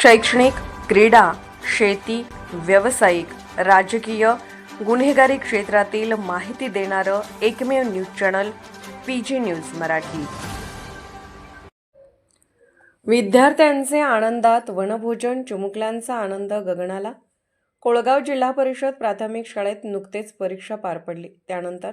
शैक्षणिक क्रीडा शेती व्यावसायिक राजकीय गुन्हेगारी क्षेत्रातील माहिती देणारं एकमेव news channel P G news Marathi. विद्यार्थ्यांचे आनंदात वनभोजन चिमुकल्यांचा आनंद गगनाला. कोळगाव जिल्हा परिषद प्राथमिक शाळेत नुकतेच परीक्षा पार पडली. त्यानंतर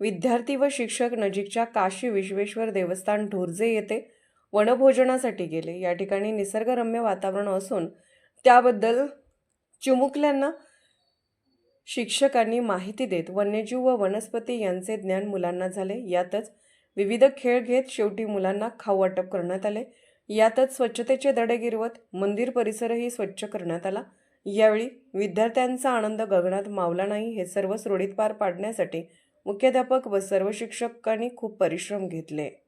विद्यार्थी व शिक्षक नजीकच्या काशी विश्वेश्वर देवस्थान ढोरजे येथे वनभोजनासाठी गेले. या ठिकाणी निसर्गरम्य वातावरण असून त्याबद्दल चिमुकल्यांना शिक्षकांनी माहिती देत वन्यजीव व वनस्पती यांचे ज्ञान मुलांना झाले. यातच विविध खेळ घेत शेवटी मुलांना खाऊ वाटप करण्यात आले. यातच स्वच्छतेचे दडे गिरवत मंदिर परिसरही स्वच्छ करण्यात आला. यावेळी विद्यार्थ्यांचा आनंद गगनात मावला नाही हे सर्व सुरळीत पार पाडण्यासाठी मुख्याध्यापक व सर्व शिक्षकांनी खूप परिश्रम घेतले.